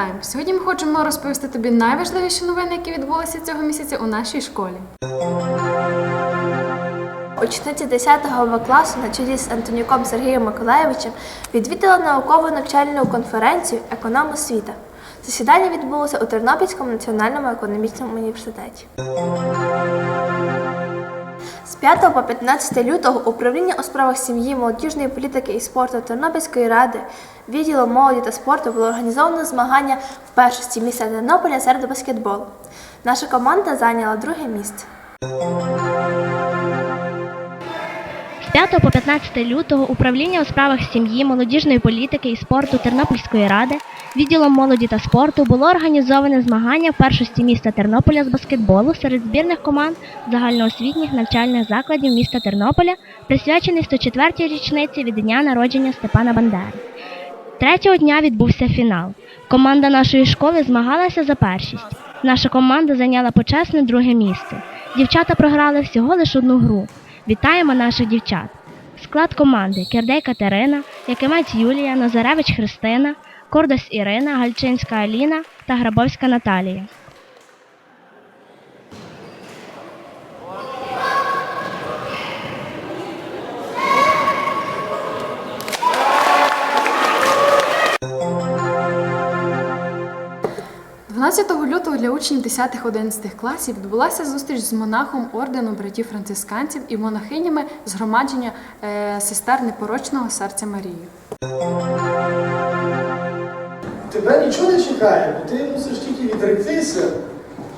Time. Сьогодні ми хочемо розповісти тобі найважливіші новини, які відбулися цього місяця у нашій школі. Учениці 10 В класу на чолі з Антонюком Сергієм Миколаєвичем відвідала наукову навчальну конференцію Економ освіта. Засідання відбулося у Тернопільському національному економічному університеті. З 5 по 15 лютого управління у справах сім'ї, молодіжної політики і спорту Тернопільської ради відділом молоді та спорту було організовано змагання в першості міста Тернополя серед баскетболу. Наша команда зайняла друге місце. З 5 по 15 лютого управління у справах сім'ї, молодіжної політики і спорту Тернопільської ради відділом молоді та спорту було організоване змагання в першості міста Тернополя з баскетболу серед збірних команд загальноосвітніх навчальних закладів міста Тернополя, присвячений 104-й річниці від дня народження Степана Бандери. Третього дня відбувся фінал. Команда нашої школи змагалася за першість. Наша команда зайняла почесне друге місце. Дівчата програли всього лише одну гру. Вітаємо наших дівчат. Склад команди Кердей Катерина, Якимець Юлія, Назаревич Христина, Кордас Ірина, Гальчинська Аліна та Грабовська Наталія. – 12 лютого для учнів 10-11 класів відбулася зустріч з монахом ордену братів францисканців і монахинями згромадження е, сестер непорочного серця Марії. Тебе нічого не чекає, бо ти мусиш тільки відректися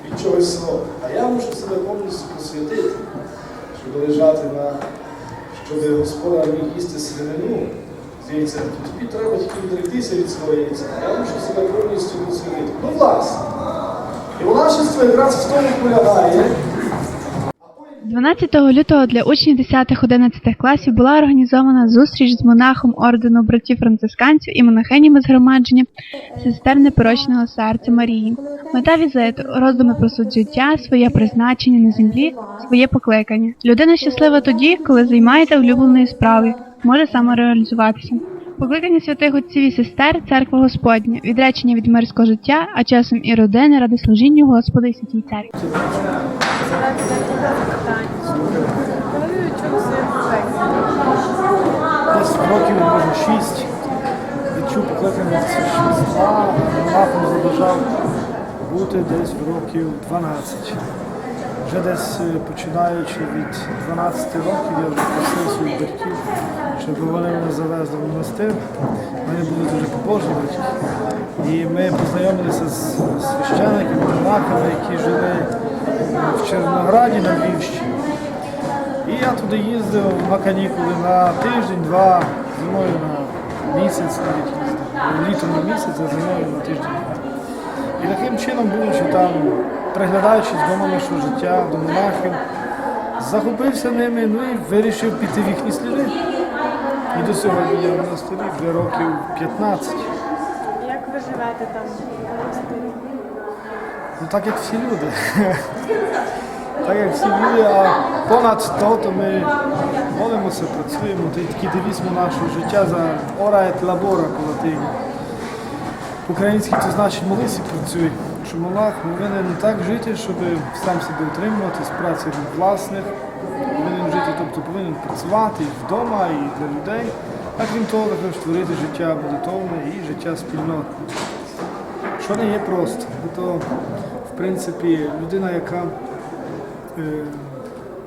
від чогось свого. А я мушу себе повністю посвятити, щоб лежати на, щоб Господа міг їсти свинину. Здається, тобі треба тільки відректися від своєї яйця. Я мушу себе повністю посвятити. Ну, власне. І монашество якраз в тому полягає. 12 лютого для учнів 10-11 класів була організована зустріч з монахом ордену братів францисканців і монахинями згромадження сестер непорочного серця Марії. Мета візиту роздуми про суть життя, своє призначення на землі, своє покликання. Людина щаслива тоді, коли займається улюбленою справою, може самореалізуватися. Покликання святих отців і сестер, церква Господня, відречення від мирського життя, а часом і родини ради служіння Господа і святій церкві. Десь років, може, шість. Відчув покликання священства, монахом забажав бути десь років 12. Вже десь е, починаючи від 12 років я вже просив своїх батьків, щоб вони мене завезли в монастир. Вони були дуже побожні батьки. І ми познайомилися з священниками, монахами, які жили в Червонограді на Львівщині. І я туди їздив на канікули на тиждень-два, зимою на місяць навіть їздив. Літом на місяць, а зимою на тиждень-два. І таким чином, будучи там, приглядаючись до нашого життя, до монахів, захопився ними ну і вирішив піти в їхні сліди. І до сьогодні я в монастирі вже років 15. Як ви живете там? Ну так як всі люди. Так як всі люди, а понад то, то ми молимося, працюємо. Такий девіз нашого життя за ора et labora по латині. По-українськи це значить молись і працюй. Що монах повинен так жити, щоб сам себе утримувати з праці власних. Повинен жити, тобто повинен працювати і вдома, і для людей. А крім того, також створити життя молитовне і життя спільнотне. Що не є просто. Бо то, принципі, людина, яка е,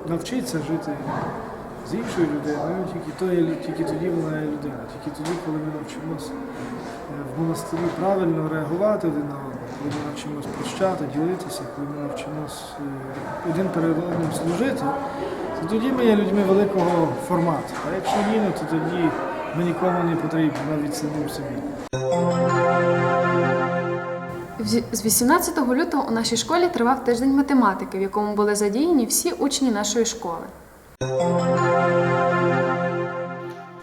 навчиться жити з іншою людиною, тільки, то тільки тоді вона є людина, тільки тоді, коли ми навчимося е, в монастирі правильно реагувати один на одного, коли ми навчимося прощати, ділитися, коли ми навчимося е, один перед одним служити, то тоді ми є людьми великого формату. А якщо ні, ну, то тоді ми нікому не потрібні, навіть самим собі. З 18 лютого у нашій школі тривав тиждень математики, в якому були задіяні всі учні нашої школи.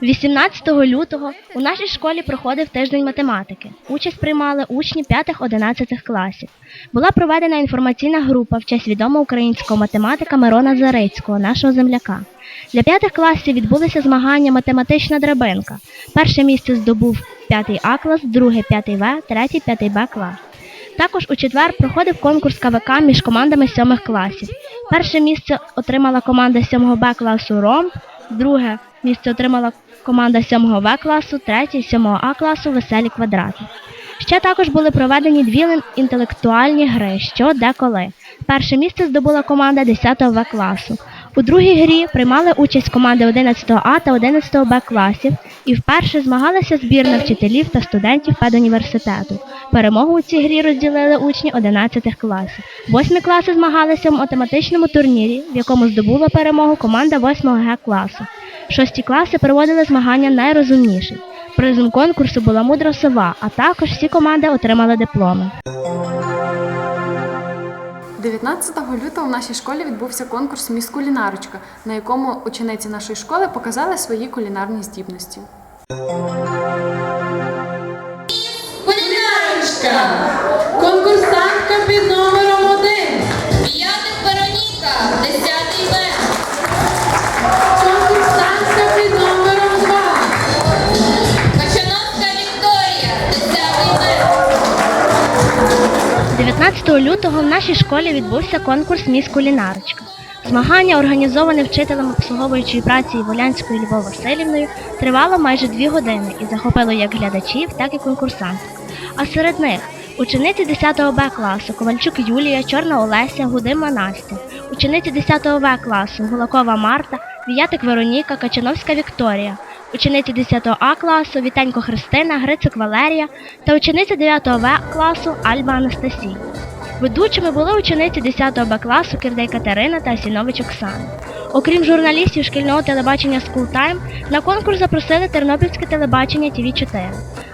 18 лютого у нашій школі проходив тиждень математики. Участь приймали учні 5-11 класів. Була проведена інформаційна група в честь відомого українського математика Мирона Зарицького, нашого земляка. Для п'ятих класів відбулися змагання математична драбинка. Перше місце здобув 5 А клас, друге 5 В, третє 5 Б клас. Також у четвер проходив конкурс КВК між командами сьомих класів. Перше місце отримала команда 7 Б класу Ром, друге місце отримала команда 7 В класу, третє 7 А класу Веселі квадрати. Ще також були проведені дві інтелектуальні гри що де коли. Перше місце здобула команда 10 В класу. У другій грі приймали участь команди 11 А та 11 Б класів і вперше змагалася збірна вчителів та студентів педуніверситету. Перемогу у цій грі розділили учні 11 класів. Восьмі класи змагалися в математичному турнірі, в якому здобула перемогу команда 8 Г класу. Шості класи проводили змагання найрозумніші. Призом конкурсу була мудра сова, а також всі команди отримали дипломи. 19 лютого в нашій школі відбувся конкурс Міс кулінарочка, на якому учениці нашої школи показали свої кулінарні здібності. Кулінарочка! Конкурсантка під номером один. П'ятих Вероніка. 10 лютого в нашій школі відбувся конкурс Міс Кулінарочка. Змагання, організоване вчителем обслуговуючої праці Волянською Любов Васильівною, тривало майже дві години і захопило як глядачів, так і конкурсантів. А серед них учениці 10 Б класу Ковальчук Юлія, Чорна Олеся, Гудима Настя, учениці 10 В класу Гулакова Марта, Віятик Вероніка, Качановська Вікторія, учениці 10 А класу Вітенько Христина, Грицик Валерія та учениця 9 В класу Альба Анастасія. Ведучими були учениці 10 Б класу Кирдей Катерина та Сінович Оксана. Окрім журналістів шкільного телебачення Time, на конкурс запросили Тернопільське телебачення ТВ 4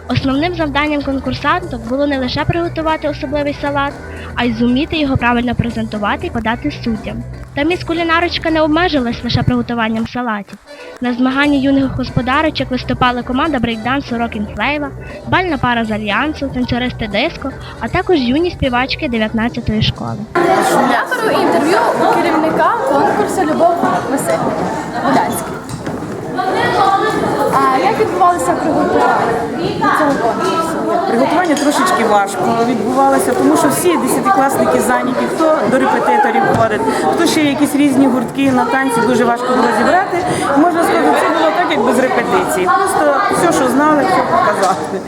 Основним завданням конкурсанток було не лише приготувати особливий салат, а й зуміти його правильно презентувати і подати суддям. Та міс кулінарочка не обмежилась лише приготуванням салатів. На змаганні юних господарочок виступали команда брейкдансу Рокін Флейва, бальна пара з альянсу, танцюристи диско, а також юні співачки 19-ї школи. Я беру інтерв'ю у керівника конкурсу Любов Васильівна Будянська. Як відбувалися приготування до цього конкурсу? Приготування трошечки важко відбувалося, тому що всі десятикласники зайняті, хто до репетиторів ходить, хто ще якісь різні гуртки на танці, дуже важко було зібрати. Можна сказати, це було так, як без репетиції. Просто все, що знали, все показали.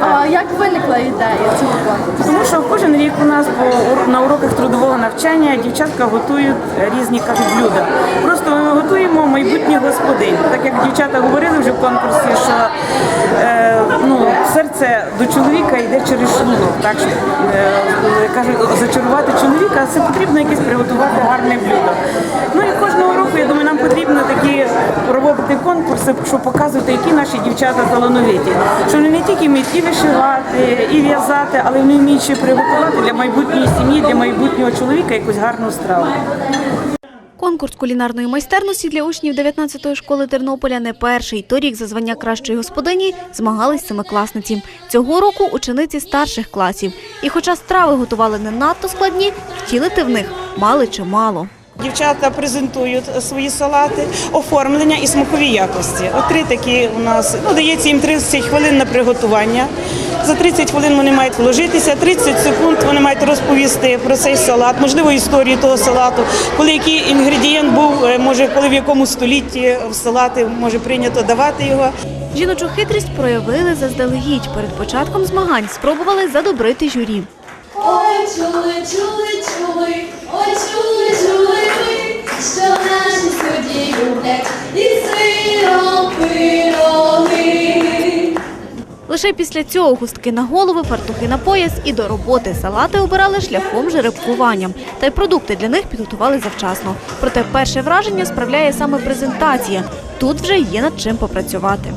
А як виникла ідея цього конкурсу? Тому що кожен рік у нас по на уроках трудового навчання дівчатка готують різні кажуть блюда. Просто ми готуємо майбутніх господинь. Так як дівчата говорили вже в конкурсі, що е, ну, серце до чоловіка йде через шлунок. Так що е, кажуть, зачарувати чоловіка, це потрібно якесь приготувати гарне блюдо. Ну і кожного року, я думаю, нам потрібно такі проводити конкурси, щоб показувати, які наші дівчата талановиті. Що вони не тільки вміють і вишивати, і в'язати, але вони вміють ще приготувати для майбутньої сім'ї, для майбутнього чоловіка якусь гарну страву. Конкурс кулінарної майстерності для учнів 19-ї школи Тернополя не перший. Торік за звання кращої господині змагались семикласниці. Цього року учениці старших класів. І хоча страви готували не надто складні, втілити в них мали чимало. Дівчата презентують свої салати, оформлення і смакові якості. От три такі у нас ну дається їм 30 хвилин на приготування. За 30 хвилин вони мають вложитися, 30 секунд вони мають розповісти про цей салат, можливо, історію того салату, коли який інгредієнт був, е, може, коли в якому столітті в салати може прийнято давати його. Жіночу хитрість проявили заздалегідь. Перед початком змагань спробували задобрити журі. Ой, чули, чули, чули, ой, чули, чули що наші судді люблять і сиром пироги. Лише після цього хустки на голови, фартухи на пояс і до роботи салати обирали шляхом жеребкування. Та й продукти для них підготували завчасно. Проте перше враження справляє саме презентація. Тут вже є над чим попрацювати.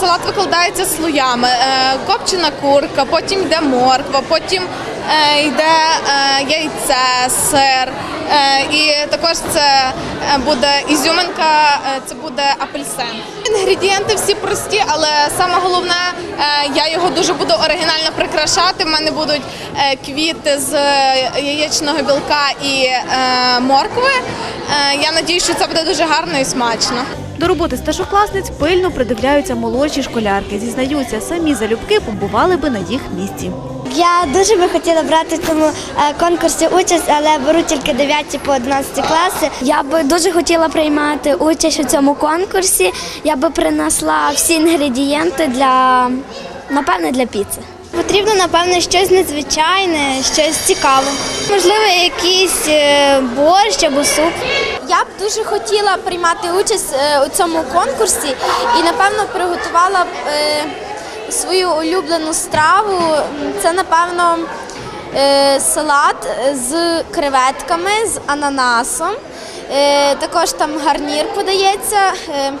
Салат викладається слоями. Е, Копчена курка, потім йде морква, потім е, йде е, яйце, сир, Е, І також це е, буде ізюминка, е, це буде апельсин. Інгредієнти всі прості, але саме головне, е, я його дуже буду оригінально прикрашати. У мене будуть е, квіти з е, яєчного білка і моркви. Я надіюсь, що це буде дуже гарно і смачно. До роботи старшокласниць пильно придивляються молодші школярки. Зізнаються, самі залюбки побували би на їх місці. Я дуже би хотіла брати в цьому е, конкурсі участь, але беру тільки 9 по 11 класи. Я би дуже хотіла приймати участь у цьому конкурсі. Я би принесла всі інгредієнти для напевне для піци. Потрібно, напевно, щось незвичайне, щось цікаве. Можливо, якийсь е, борщ або суп. Я б дуже хотіла приймати участь е, у цьому конкурсі і, напевно, приготувала б свою улюблену страву. Це, напевно, е, салат з креветками, з ананасом. Е, Також там гарнір подається е,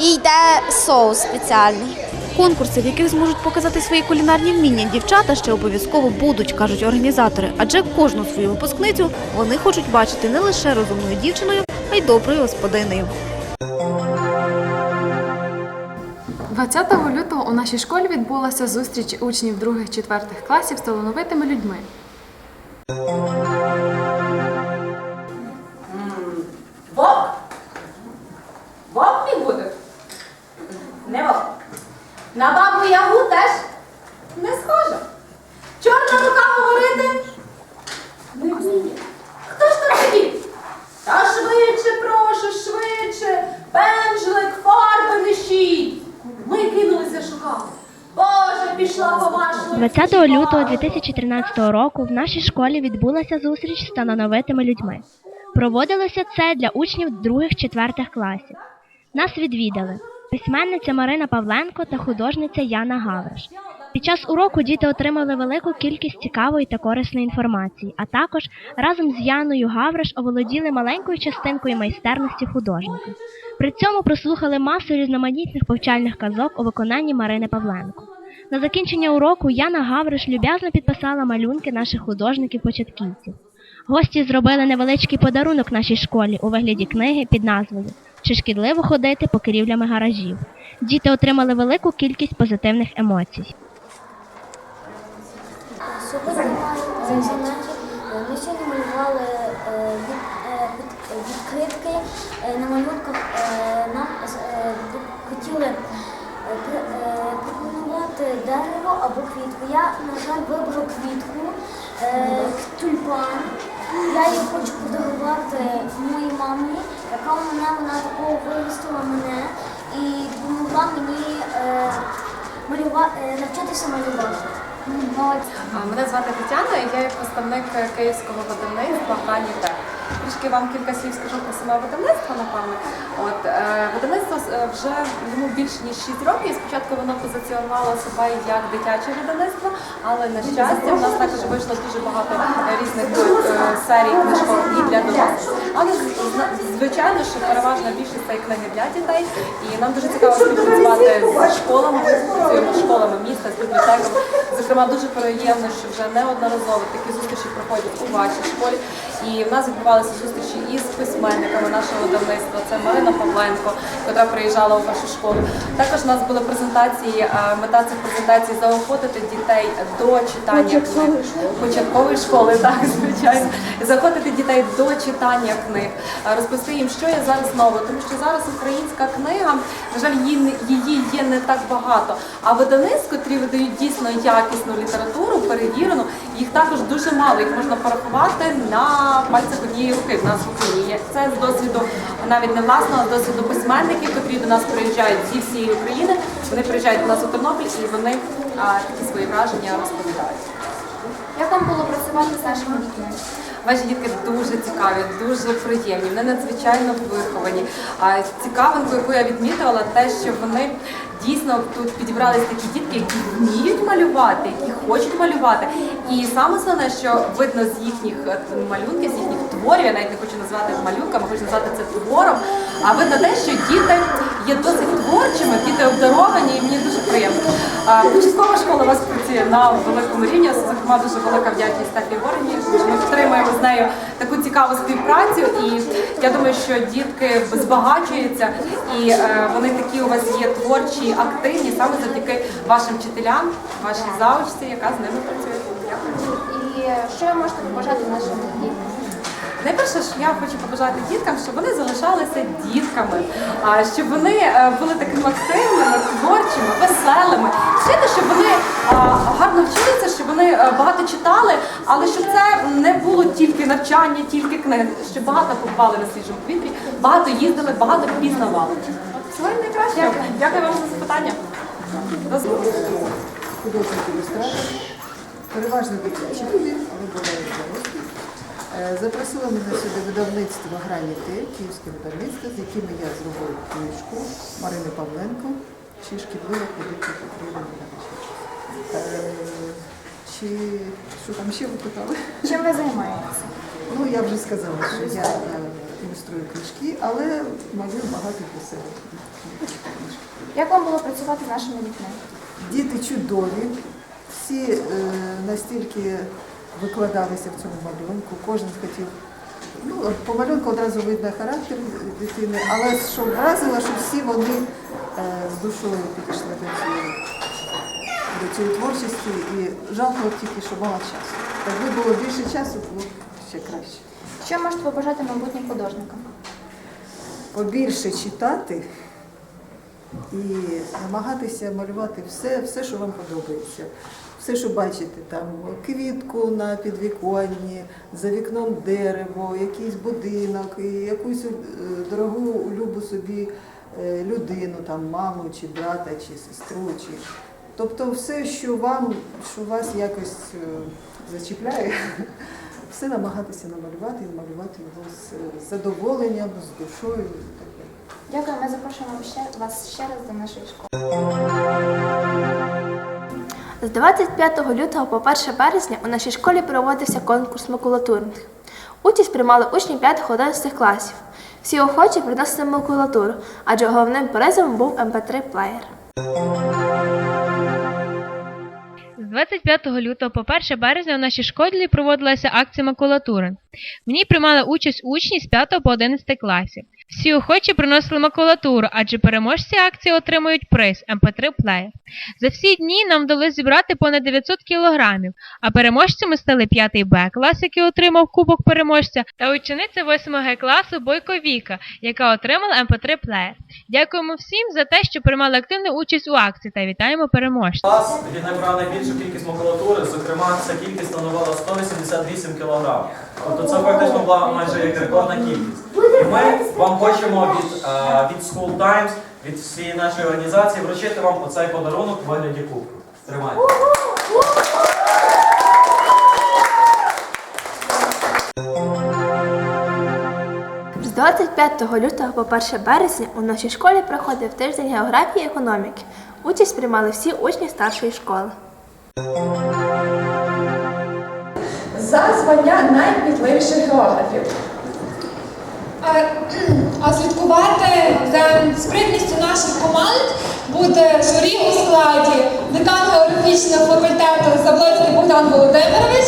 і йде соус спеціальний. Конкурси, в яких зможуть показати свої кулінарні вміння дівчата, ще обов'язково будуть, кажуть організатори. Адже кожну свою випускницю вони хочуть бачити не лише розумною дівчиною, а й доброю господинею. 20 лютого у нашій школі відбулася зустріч учнів 2-4 класів з талановитими людьми. Вовк? Вовк він буде? Не вовк. На бабу Ягу теж не схожа. Чорна рука говорити? Не вміє. Хто ж там такий? Та швидше, прошу, швидше. Пенжлик, фарби нещіть. Ми кинулися шукати. Боже, пішла по вашу. 20 лютого 2013 року в нашій школі відбулася зустріч з талановитими людьми. Проводилося це для учнів 2-4 класів. Нас відвідали письменниця Марина Павленко та художниця Яна Гавриш. Під час уроку діти отримали велику кількість цікавої та корисної інформації, а також разом з Яною Гавриш оволоділи маленькою частинкою майстерності художника. При цьому прослухали масу різноманітних повчальних казок у виконанні Марини Павленко. На закінчення уроку Яна Гавриш люб'язно підписала малюнки наших художників-початківців. Гості зробили невеличкий подарунок нашій школі у вигляді книги під назвою Чи шкідливо ходити покрівлями гаражів. Діти отримали велику кількість позитивних емоцій. Я, на жаль, вибрала квітку, е, тюльпан. Я її хочу подарувати моїй мамі, яка мене вона такого виростила мене і допомогла мені е, малюва- е, навчитися малювати. А, Мене звати Тетяна, і я є представник київського видавництва Грані Тек. Трішки вам кілька слів скажу про саме видавництво, напевно. От е, видавництво е, вже йому більше ніж 6 років. І спочатку воно позиціонувало себе як дитяче видавництво, але на щастя, в нас також вийшло дуже багато різних е, серій книжок і для дорослих. Але звичайно, що переважна більшість це книги для дітей, і нам дуже цікаво співпрацювати з школами. Ми співпрацюємо з школами міста, з бібліотеками. Зокрема, дуже приємно, що вже неодноразово такі зустрічі проходять у вашій школі. І в нас відбувалися зустрічі із письменниками нашого видавництва. Це Марина Павленко, яка приїжджала у вашу школу. Також у нас були презентації. Мета цих презентацій заохотити дітей до читання книг. початкової школи, так звичайно, заохотити дітей до читання книг, розповісти їм, що є зараз нове, тому що зараз українська книга, на жаль, її є не так багато. А видавництв, котрі видають дійсно якісну літературу, перевірену, їх також дуже мало. Їх можна порахувати на пальцях однієї руки в нас в Україні. Це з досвіду навіть не власного, а з досвіду письменників, котрі до нас приїжджають зі всієї України. Вони приїжджають до нас у Тернопіль і вони а, такі свої враження розповідають. Як вам було працювати з нашими дітьми? Ваші дітки дуже цікаві, дуже приємні, вони надзвичайно виховані. А цікавинку, яку я відмітила, те, що вони дійсно тут підібрались такі дітки, які вміють малювати, які хочуть малювати. І саме основне, що видно з їхніх е, малюнків, з їхніх творів, я навіть не хочу назвати малюнками, хочу назвати це твором. а видно те, що діти є досить творчими, діти обдаровані, і мені дуже приємно. Початкова школа вас працює на великому рівні, зокрема дуже велика вдячність Стефі Горені. Ми підтримуємо з нею таку цікаву співпрацю, і я думаю, що дітки збагачуються, і е, вони такі у вас є творчі, активні саме завдяки вашим вчителям, вашій заучці, яка з ними працює. Дякую. І що ви можете побажати нашим діткам? Найперше, що я хочу побажати діткам, щоб вони залишалися дітками, а щоб вони е, були такими активними, творчими, веселими. Звичайно, щоб вони гарно вчилися, щоб вони е, багато читали, але щоб це не було тільки навчання, тільки книги, щоб багато побували на свіжому повітрі, багато їздили, багато пізнавали. Всього найкращого. Дякую вам за запитання. До зустрічі. художник ілюстратор, переважно дитячі люди, але бувають дорослі. Е, Запросила мене сюди видавництво Граніти, київське видавництво, з якими я зробив книжку Марини Павленко, чи шкідлива ходити потрібен Чи що там ще ви питали? Чим ви займаєтеся? Ну, я вже сказала, що я, я ілюструю книжки, але малюю багато для себе. Як вам було працювати з нашими дітьми? Діти чудові, всі е, настільки викладалися в цьому малюнку, кожен хотів. Ну, по малюнку одразу видно характер дитини, але що вразило, що всі вони е, з душою підійшли до цієї, до цієї творчості і жалко тільки, що мало часу. Якби було більше часу, було ще краще. Що можете побажати майбутнім художникам? Побільше читати і намагатися малювати все, все, що вам подобається. Все, що бачите, там квітку на підвіконні, за вікном дерево, якийсь будинок, і якусь е, дорогу любу собі е, людину, там маму чи брата, чи сестру, чи тобто все, що вам, що вас якось е, зачіпляє, все намагатися намалювати і намалювати його з задоволенням, з душою. Дякую, ми запрошуємо ще, вас ще раз до нашої школи. З 25 лютого по 1 березня у нашій школі проводився конкурс макулатурних. Участь приймали учні 5-11 класів. Всі охочі приносили макулатуру, адже головним призом був mp3 плеєр. З 25 лютого по 1 березня у нашій школі проводилася акція макулатури. В ній приймали участь учні з 5 по 11 класів. Всі охочі приносили макулатуру, адже переможці акції отримують приз mp3 плеєр. За всі дні нам вдалося зібрати понад 900 кілограмів, а переможцями стали 5 Б клас, який отримав кубок переможця, та учениця 8 Г класу Бойко Віка, яка отримала mp3 плеєр. Дякуємо всім за те, що приймали активну участь у акції та вітаємо переможців. Клас, набрав найбільшу кількість макулатури, зокрема, ця кількість становила 188 кг. Тобто це фактично була майже як рекордна кількість. Ми вам хочемо від, е, від School Times, від всієї нашої організації вручити вам оцей подарунок у вигляді кубку. Тримайте. З 25 лютого по 1 березня у нашій школі проходив тиждень географії і економіки. Участь приймали всі учні старшої школи. за звання найкмітливіших географів. А слідкувати за спритністю наших команд буде журі у складі декан географічного факультету Заблоцький Богдан Володимирович,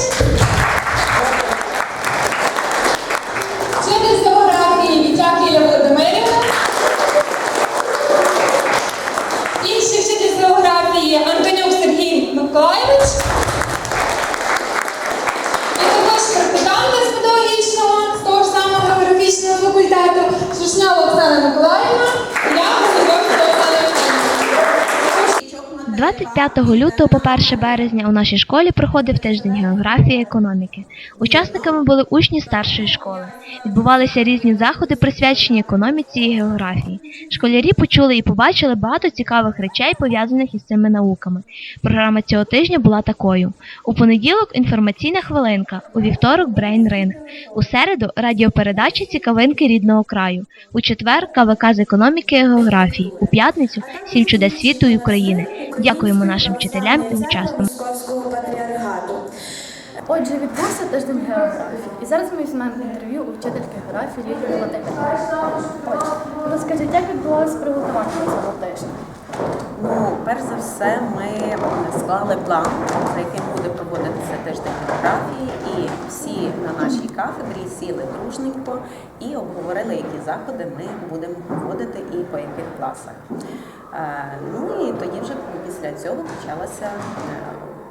5 лютого по 1 березня у нашій школі проходив тиждень географії і економіки. Учасниками були учні старшої школи. Відбувалися різні заходи, присвячені економіці і географії. Школярі почули і побачили багато цікавих речей, пов'язаних із цими науками. Програма цього тижня була такою: у понеділок інформаційна хвилинка, у вівторок брейн ринг, у середу радіопередача цікавинки рідного краю, у четвер КВК з економіки і географії, у п'ятницю сім чудес світу і України. Дякуємо нашим вчителям і учасникам. Московського патріархату. Отже, відбувся тиждень географії. І зараз ми візьмемо інтерв'ю у вчительки географії Лілії Володимирівни. Отже, відбувалося приготування цього тижня? Ну, перш за все, ми склали план, за яким буде проводитися тиждень географії, і всі на нашій кафедрі сіли дружненько і обговорили, які заходи ми будемо проводити і по яких класах. Е, Ну і тоді вже після цього почалася е,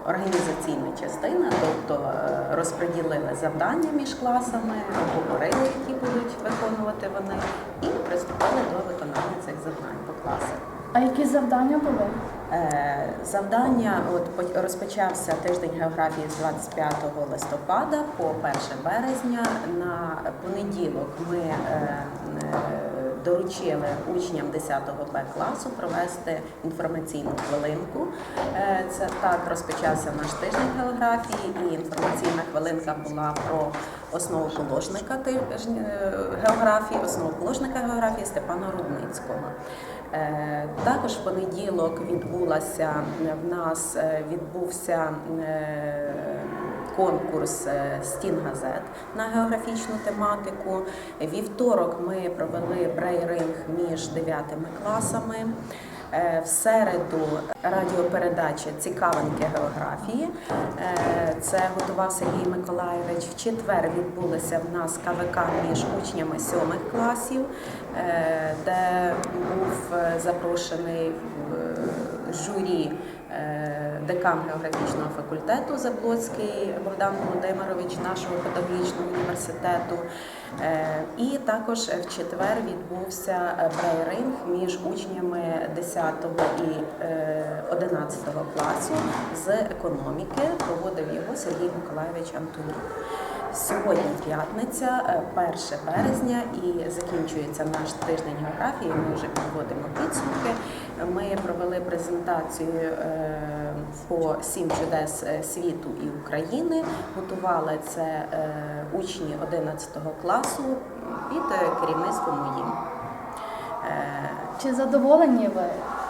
організаційна частина, тобто е, розподілили завдання між класами, обговорили, які будуть виконувати вони, і приступили до виконання цих завдань по класах. А які завдання були? Завдання от розпочався тиждень географії з 25 листопада по 1 березня. На понеділок ми доручили учням 10 Б класу провести інформаційну хвилинку. Е, Це так розпочався наш тиждень географії, і інформаційна хвилинка була про основоположника тижня- е, географії, основоположника географії Степана Рудницького. Е, Також в понеділок відбулася в нас відбувся конкурс е, стін газет на географічну тематику. Вівторок ми провели брейринг між дев'ятими класами. Е, В середу радіопередача Цікавинки географії. Е, Це готував Сергій Миколаєвич. В четвер відбулося в нас КВК між учнями сьомих класів, де був запрошений журі декан географічного факультету Заблоцький Богдан Володимирович нашого педагогічного університету. Е, І також в четвер відбувся е, брейринг між учнями 10 і е, 11 класу з економіки. Проводив його Сергій Миколаївич Антонюк. Сьогодні п'ятниця, е, 1 березня, і закінчується наш тиждень географії. Ми вже підводимо підсумки. Ми провели презентацію е, по сім чудес е, світу і України. Готували це е, учні 11 класу під керівництвом моїм. Чи задоволені ви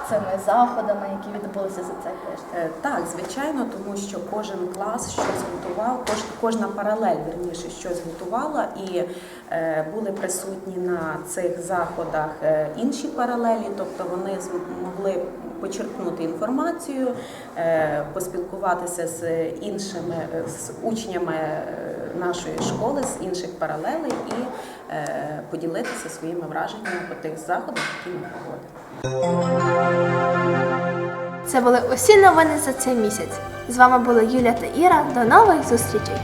цими заходами, які відбулися за цей тиждень? Е, Так, звичайно, тому що кожен клас щось готував, кож- кожна паралель вірніше щось готувала, і е, були присутні на цих заходах е, інші паралелі, тобто вони змогли почерпнути інформацію, поспілкуватися з іншими з учнями нашої школи з інших паралелей і е, поділитися своїми враженнями по тих заходах, які ми проводимо. Це були усі новини за цей місяць. З вами були Юля та Іра. До нових зустрічей!